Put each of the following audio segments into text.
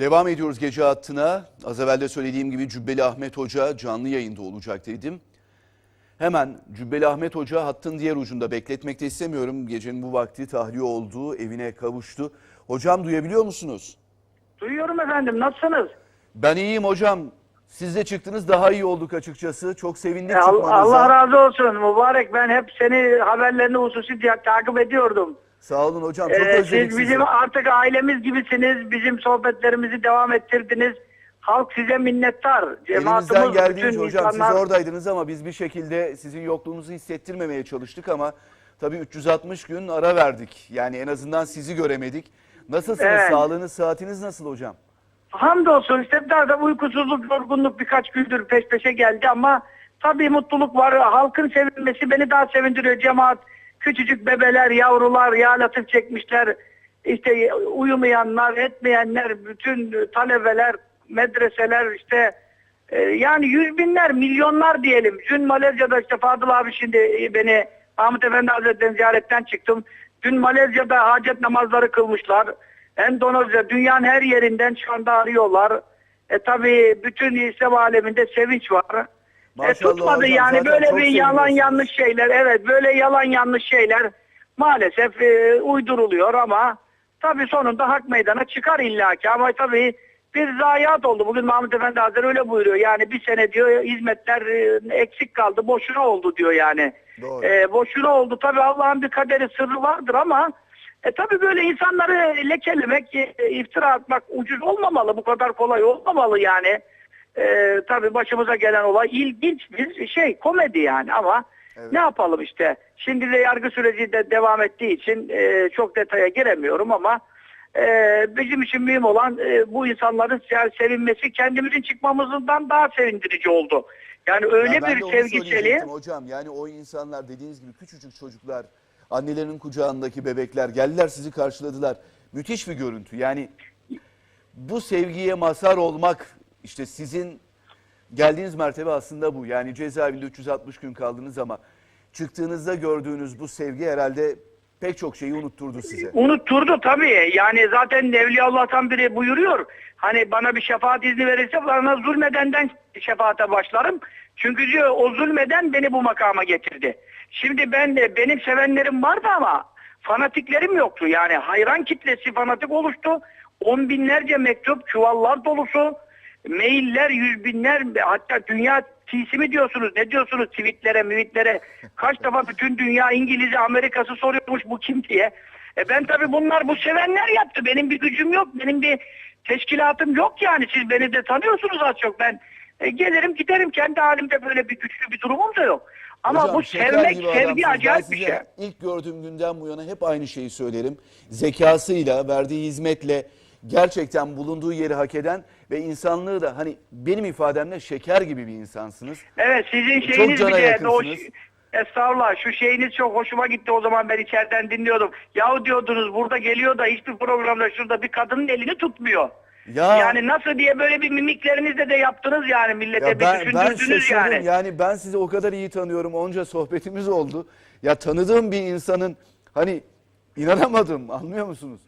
Devam ediyoruz gece hattına. Az evvel de söylediğim gibi Cübbeli Ahmet Hoca canlı yayında olacak dedim. Hemen Cübbeli Ahmet Hoca hattın diğer ucunda bekletmek de istemiyorum. Gecenin bu vakti tahliye oldu, evine kavuştu. Hocam duyabiliyor musunuz? Duyuyorum efendim. Nasılsınız? Ben iyiyim hocam. Siz de çıktınız daha iyi olduk açıkçası. Çok sevindik Al- çıkmanıza. Allah razı olsun. Mübarek ben hep seni haberlerini hususi diye takip ediyordum. Sağ olun hocam. Çok Ee, özledik siz sizi. bizim artık ailemiz gibisiniz. Bizim sohbetlerimizi devam ettirdiniz. Halk size minnettar. Elimizden geldiğince hocam insanlar... siz oradaydınız ama biz bir şekilde sizin yokluğunuzu hissettirmemeye çalıştık ama tabii 360 gün ara verdik. Yani en azından sizi göremedik. Nasılsınız? Evet. Sağlığınız, saatiniz nasıl hocam? Hamdolsun işte daha da uykusuzluk, yorgunluk birkaç gündür peş peşe geldi ama tabii mutluluk var. Halkın sevinmesi beni daha sevindiriyor. Cemaat, küçücük bebeler, yavrular, ya latif çekmişler. İşte uyumayanlar, etmeyenler, bütün talebeler, medreseler işte e, yani yüz binler, milyonlar diyelim. Dün Malezya'da işte Fadıl abi şimdi beni Mahmut Efendi Hazretleri'nin ziyaretten çıktım. Dün Malezya'da hacet namazları kılmışlar. Endonezya, dünyanın her yerinden şu anda arıyorlar. E tabi bütün İslam aleminde sevinç var. E, Maşallah tutmadı hocam, yani böyle bir yalan yanlış şeyler. Evet böyle yalan yanlış şeyler maalesef e, uyduruluyor ama tabi sonunda hak meydana çıkar illaki. Ama tabi bir zayiat oldu. Bugün Mahmut Efendi Hazretleri öyle buyuruyor. Yani bir sene diyor hizmetler e, eksik kaldı. Boşuna oldu diyor yani. Doğru. E, boşuna oldu. Tabi Allah'ın bir kaderi sırrı vardır ama e tabi böyle insanları lekelemek, e, iftira atmak ucuz olmamalı. Bu kadar kolay olmamalı yani. E, tabi başımıza gelen olay ilginç bir şey, komedi yani ama Evet. ne yapalım işte. Şimdi de yargı süreci de devam ettiği için e, çok detaya giremiyorum ama e, bizim için mühim olan e, bu insanların sevinmesi kendimizin çıkmamızdan daha sevindirici oldu. Yani öyle Ya bir sevgi hocam. Yani o insanlar dediğiniz gibi küçücük çocuklar, annelerinin kucağındaki bebekler geldiler sizi karşıladılar. Müthiş bir görüntü. Yani bu sevgiye mazhar olmak işte sizin geldiğiniz mertebe aslında bu. Yani cezaevinde 360 gün kaldınız ama çıktığınızda gördüğünüz bu sevgi herhalde pek çok şeyi unutturdu size. Unutturdu tabii. Yani zaten Evliya Allah'tan biri buyuruyor. Hani bana bir şefaat izni verirse bana zulmedenden şefaate başlarım. Çünkü diyor o zulmeden beni bu makama getirdi. Şimdi ben de benim sevenlerim vardı ama fanatiklerim yoktu. Yani hayran kitlesi fanatik oluştu. On binlerce mektup, çuvallar dolusu, mailler, yüz binler, hatta dünya tisi mi diyorsunuz, ne diyorsunuz tweetlere, müvitlere? Kaç defa bütün dünya İngiliz'i, Amerika'sı soruyormuş bu kim diye. E ben tabii bunlar bu sevenler yaptı. Benim bir gücüm yok, benim bir teşkilatım yok yani. Siz beni de tanıyorsunuz az çok. Ben e, gelirim giderim kendi halimde böyle bir güçlü bir durumum da yok. Ama Hocam, bu sevmek, sevgi acayip bir şey. İlk gördüğüm günden bu yana hep aynı şeyi söylerim. Zekasıyla, verdiği hizmetle gerçekten bulunduğu yeri hak eden ve insanlığı da hani benim ifademle şeker gibi bir insansınız. Evet sizin Çok şeyiniz cana bir de o yakınsınız. Estağfurullah şu şeyiniz çok hoşuma gitti o zaman ben içeriden dinliyordum. Yahu diyordunuz burada geliyor da hiçbir programda şurada bir kadının elini tutmuyor. Ya, Yani nasıl diye böyle bir mimiklerinizle de yaptınız yani millete ya bir ben, ben düşündürdünüz şaşırdım. yani. Yani. ben sizi o kadar iyi tanıyorum. Onca sohbetimiz oldu. Ya tanıdığım bir insanın hani inanamadım anlıyor musunuz?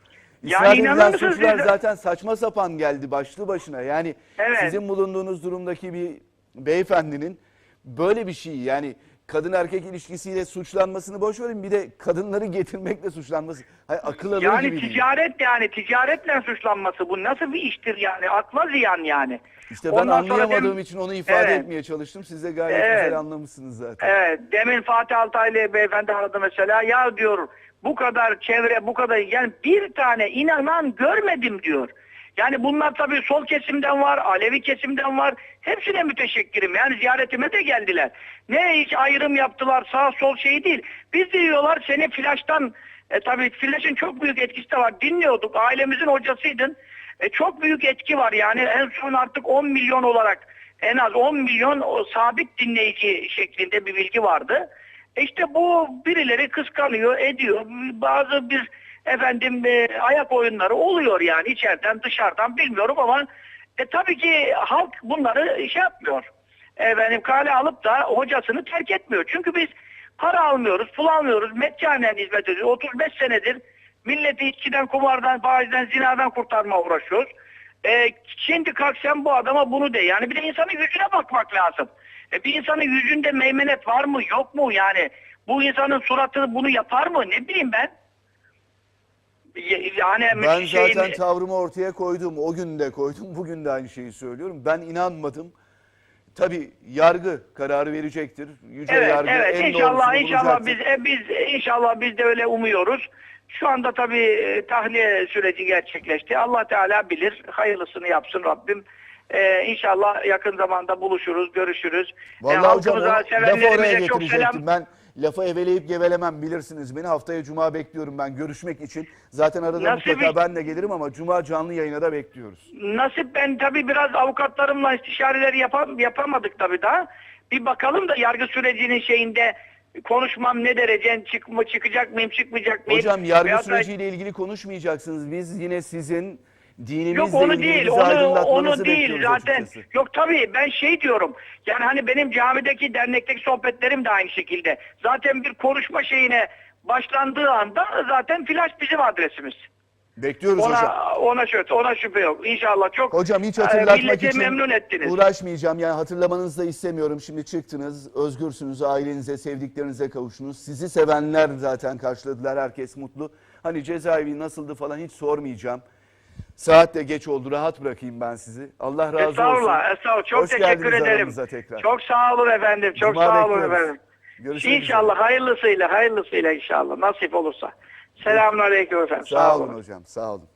Yani İsnat inanır edilen mısınız suçlar siz? zaten saçma sapan geldi başlı başına. Yani Evet. sizin bulunduğunuz durumdaki bir beyefendinin böyle bir şey yani kadın erkek ilişkisiyle suçlanmasını boş verin bir de kadınları getirmekle suçlanması. Hayır, akıl alır Yani gibi değil. ticaret yani ticaretle suçlanması bu nasıl bir iştir yani akla ziyan yani. İşte ben Ondan anlayamadığım dem- için onu ifade Evet. etmeye çalıştım. Siz de gayet Evet. güzel anlamışsınız zaten. Evet, demin Fatih Altaylı beyefendi aradı mesela. Ya diyor bu kadar çevre, bu kadar yani bir tane inanan görmedim diyor. Yani bunlar tabii sol kesimden var, Alevi kesimden var. Hepsine müteşekkirim. Yani ziyaretime de geldiler. Ne hiç ayrım yaptılar sağ sol şey değil. Biz diyorlar seni flaştan e, tabii flaşın çok büyük etkisi de var. Dinliyorduk. Ailemizin hocasıydın. E, çok büyük etki var yani. En son artık 10 milyon olarak en az 10 milyon o sabit dinleyici şeklinde bir bilgi vardı. İşte bu birileri kıskanıyor, ediyor. Bazı bir efendim e, ayak oyunları oluyor yani içeriden dışarıdan bilmiyorum ama e, tabii ki halk bunları şey yapmıyor. Efendim kale alıp da hocasını terk etmiyor. Çünkü biz para almıyoruz, pul almıyoruz, meccanen hizmet ediyoruz. 35 senedir milleti içkiden, kumardan, faizden, zinadan kurtarma uğraşıyoruz. E, şimdi kalk sen bu adama bunu de. Yani bir de insanın yüzüne bakmak lazım. E, bir insanın yüzünde meymenet var mı yok mu yani? Bu insanın suratı bunu yapar mı? Ne bileyim ben. Yani Ben şeyin- zaten tavrımı ortaya koydum. O gün de koydum. Bugün de aynı şeyi söylüyorum. Ben inanmadım. Tabii yargı kararı verecektir. Yüce Evet, yargı evet. en İnşallah, inşallah bulacaktır. biz, e, biz, inşallah biz de öyle umuyoruz. Şu anda tabii e, tahliye süreci gerçekleşti. Allah Teala bilir. Hayırlısını yapsın Rabbim. Ee, inşallah yakın zamanda buluşuruz, görüşürüz. Ee, Vallahi hocam o halkımıza, lafı oraya getirecektim. Ben lafı eveleyip gevelemem bilirsiniz. Beni haftaya cuma bekliyorum ben görüşmek için. Zaten arada Nasıl mutlaka ben de gelirim ama cuma canlı yayına da bekliyoruz. Nasip ben tabii biraz avukatlarımla istişareleri yapam, yapamadık tabii daha. Bir bakalım da yargı sürecinin şeyinde konuşmam ne derece çık mı çıkacak mıyım çıkmayacak mıyım? Hocam yargı Veyahut da- süreciyle ilgili konuşmayacaksınız. Biz yine sizin dininizle Yok onu değil, onu onu değil zaten. açıkçası. Yok tabii ben şey diyorum. Yani hani benim camideki dernekteki sohbetlerim de aynı şekilde. Zaten bir konuşma şeyine başlandığı anda zaten flash bizim adresimiz. Bekliyoruz hocam. Ona ona şöyle ona şüphe yok. İnşallah çok Hocam hiç e, hatırlatmak için memnun ettiniz. uğraşmayacağım. Yani hatırlamanızı da istemiyorum. Şimdi çıktınız, özgürsünüz, ailenize, sevdiklerinize kavuştunuz. Sizi sevenler zaten karşıladılar. Herkes mutlu. Hani cezaevi nasıldı falan hiç sormayacağım. Saat de geç oldu. Rahat bırakayım ben sizi. Allah razı olsun. Estağfurullah, estağfurullah. Çok Hoş teşekkür ederim. tekrar. Çok sağ olun efendim. Çok Cuma sağ olun bekliyoruz. efendim. Görüşmek İnşallah üzere. hayırlısıyla, hayırlısıyla inşallah nasip olursa. Selamünaleyküm efendim. Sağ olun hocam. Sağ olun.